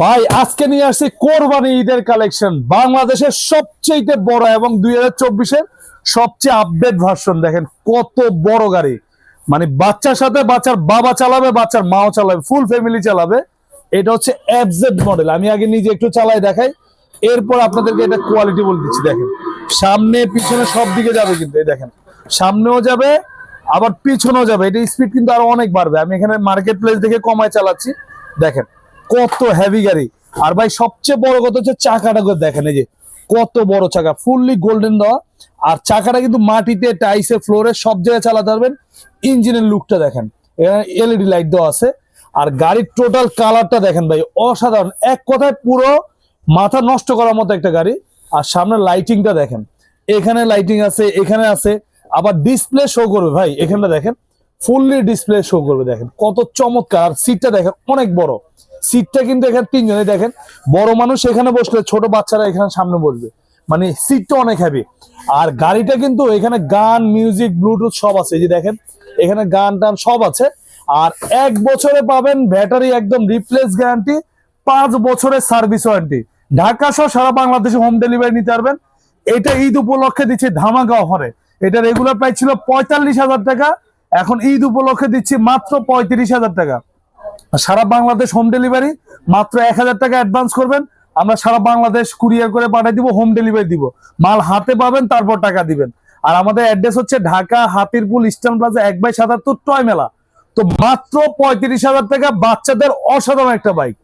ভাই, আজকে নিয়ে আসছি কোরবানি ঈদের কালেকশন বাংলাদেশের সবচেয়ে বড় এবং দুই হাজার সবচেয়ে আপডেট ভার্সন দেখেন, কত বড় গাড়ি। মানে বাচ্চার সাথে বাচ্চার বাবা চালাবে, বাচ্চার মাও চালাবে ফুল ফ্যামিলি চালাবে। এটা হচ্ছে এফজেড মডেল আমি আগে নিজে একটু চালাই দেখাই। এরপর আপনাদেরকে এটা কোয়ালিটি বলে দিচ্ছি, দেখেন। সামনে, পিছনে সব দিকে যাবে কিন্তু দেখেন। সামনেও যাবে, আবার পিছনেও যাবে। এটা স্পিড কিন্তু আরও অনেক বাড়বে। আমি এখানে মার্কেট প্লেস দেখে কমায় চালাচ্ছি। দেখেন কত হেভি গাড়ি। আর ভাই, সবচেয়ে বড় কথা হচ্ছে চাকাটা করে দেখেন এই যে, কত বড় চাকা ফুললি গোল্ডেন দেওয়া। আর চাকাটা কিন্তু মাটিতে টাইসে ফ্লোরে সব জায়গায় চালাতে পারবেন। ইঞ্জিনের লুকটা দেখেন। এখানে এলইডি লাইট দেওয়া আছে। আর গাড়ির টোটাল কালারটা দেখেন ভাই, অসাধারণ। এক কথায় পুরো মাথা নষ্ট করার মতো একটা গাড়ি। আর সামনে লাইটিংটা দেখেন। এখানে লাইটিং আছে, এখানে আছে। আবার ডিসপ্লে শো করবে ভাই, এখানটা দেখেন। ফুললি ডিসপ্লে শো করবে, দেখেন। কত চমৎকার। আর সিটটা দেখেন, অনেক বড়। সিটটা কিন্তু এখানে তিনজনে দেখেন। বড় মানুষ এখানে বসলে, ছোট বাচ্চারা এখানে সামনে বসবে। মানে সিটটা অনেক হেভি আর গাড়িটা কিন্তু এখানে গান মিউজিক ব্লুটুথ সব আছে। এই যে দেখেন, এখানে গান টান সব আছে। আর এক বছরে পাবেন ব্যাটারি একদম রিপ্লেস গ্যারান্টি পাঁচ বছরের সার্ভিস ওয়ারেন্টি ঢাকা সহ সারা বাংলাদেশে হোম ডেলিভারি নিতে পারবেন। এটা ঈদ উপলক্ষে দিচ্ছে ধামাকা অফারে এটা রেগুলার প্রাইস ছিল পঁয়তাল্লিশ হাজার টাকা। এখন ঈদ উপলক্ষে দিচ্ছি মাত্র পঁয়ত্রিশ হাজার টাকা। সারা বাংলাদেশ হোম ডেলিভারি মাত্র এক হাজার টাকা অ্যাডভান্স করবেন। আমরা সারা বাংলাদেশ কুরিয়ার করে পাঠিয়ে দিব হোম ডেলিভারি দিব। মাল হাতে পাবেন, তারপর টাকা দিবেন। আর আমাদের অ্যাড্রেস হচ্ছে ঢাকা, হাতিরপুল, ইস্টার্ন প্লাজা এক বাই সাতাত্তর, টয় মেলা। তো মাত্র পঁয়ত্রিশ হাজার টাকা বাচ্চাদের অসাধারণ একটা বাইক